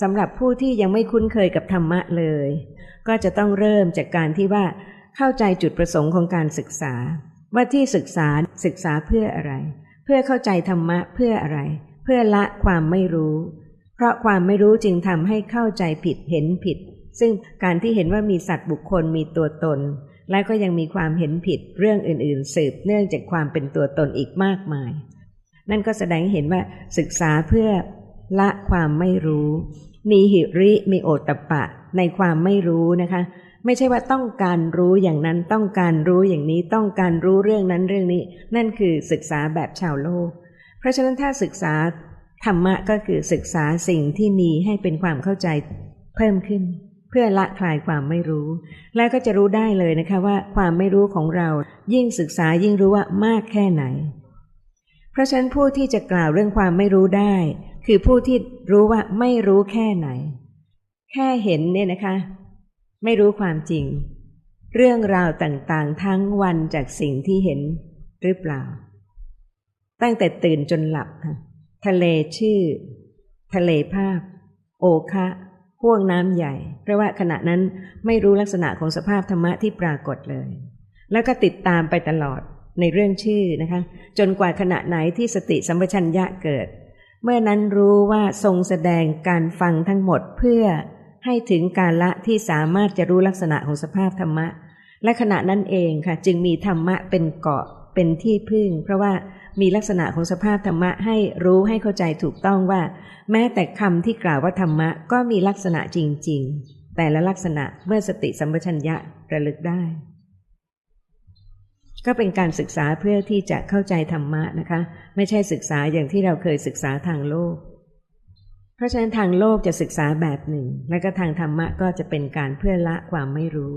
สำหรับผู้ที่ยังไม่คุ้นเคยกับธรรมะเลย ก็จะต้องเริ่มจากการที่ว่าเข้าใจจุดประสงค์ของการศึกษา ว่าที่ศึกษาศึกษาเพื่ออะไร เพื่อเข้าใจธรรมะเพื่ออะไร เพื่อละความไม่รู้ เพราะความไม่รู้จึงทำให้เข้าใจผิดเห็นผิด ซึ่งการที่เห็นว่ามีสัตว์บุคคลมีตัวตน และก็ยังมีความเห็นผิดเรื่องอื่น ๆ สืบเนื่องจากความเป็นตัวตนอีกมากมาย นั่นก็แสดงเห็นว่าศึกษาเพื่อละความไม่รู้ มีหิริมีโอตตะปะในความไม่รู้นะคะ ไม่ใช่ว่าต้องการรู้อย่างนั้นต้องการรู้อย่างนี้ต้องการรู้เรื่องนั้นเรื่องนี้ นั่นคือศึกษาแบบชาวโลก เพราะฉะนั้นถ้าศึกษาธรรมะก็คือศึกษาสิ่งที่มีให้เป็นความเข้าใจเพิ่มขึ้น เพื่อละคลายความไม่รู้ แล้วก็จะรู้ได้เลยนะคะว่าความไม่รู้ของเรายิ่งศึกษายิ่งรู้ว่ามากแค่ไหน เพราะฉะนั้นผู้ที่จะกล่าวเรื่องความไม่รู้ได้ คือผู้ที่รู้ว่าไม่รู้แค่ไหน แค่เห็นเนี่ยนะคะ ไม่รู้ความจริง เรื่องราวต่างๆ ทั้งวันจากสิ่งที่เห็นหรือเปล่า ตั้งแต่ตื่นจนหลับค่ะทะเลชื่อ ทะเลภาพ โอคะห่วงน้ำใหญ่ เพราะว่าขณะนั้นไม่รู้ลักษณะของสภาพธรรมะที่ปรากฏเลย แล้วก็ติดตามไปตลอดในเรื่องชื่อนะคะ จนกว่าขณะไหนที่สติสัมปชัญญะเกิด เมื่อนั้นรู้ว่าทรงแสดงการฟังทั้งหมดเพื่อให้ถึงการละที่สามารถจะรู้ลักษณะของสภาพธรรมะ และขณะนั้นเองค่ะ จึงมีธรรมะเป็นเกาะเป็นที่พึ่ง เพราะว่ามีลักษณะของสภาพธรรมะให้รู้ให้เข้าใจถูกต้องว่า แม้แต่คำที่กล่าวว่าธรรมะก็มีลักษณะจริง ๆ แต่ละลักษณะเมื่อสติสัมปชัญญะระลึกได้ ก็เป็นการศึกษาเพื่อที่จะเข้าใจธรรมะนะคะ ไม่ใช่ศึกษาอย่างที่เราเคยศึกษาทางโลก เพราะฉะนั้นทางโลกจะศึกษาแบบหนึ่ง และก็ทางธรรมะก็จะเป็นการเพื่อละความไม่รู้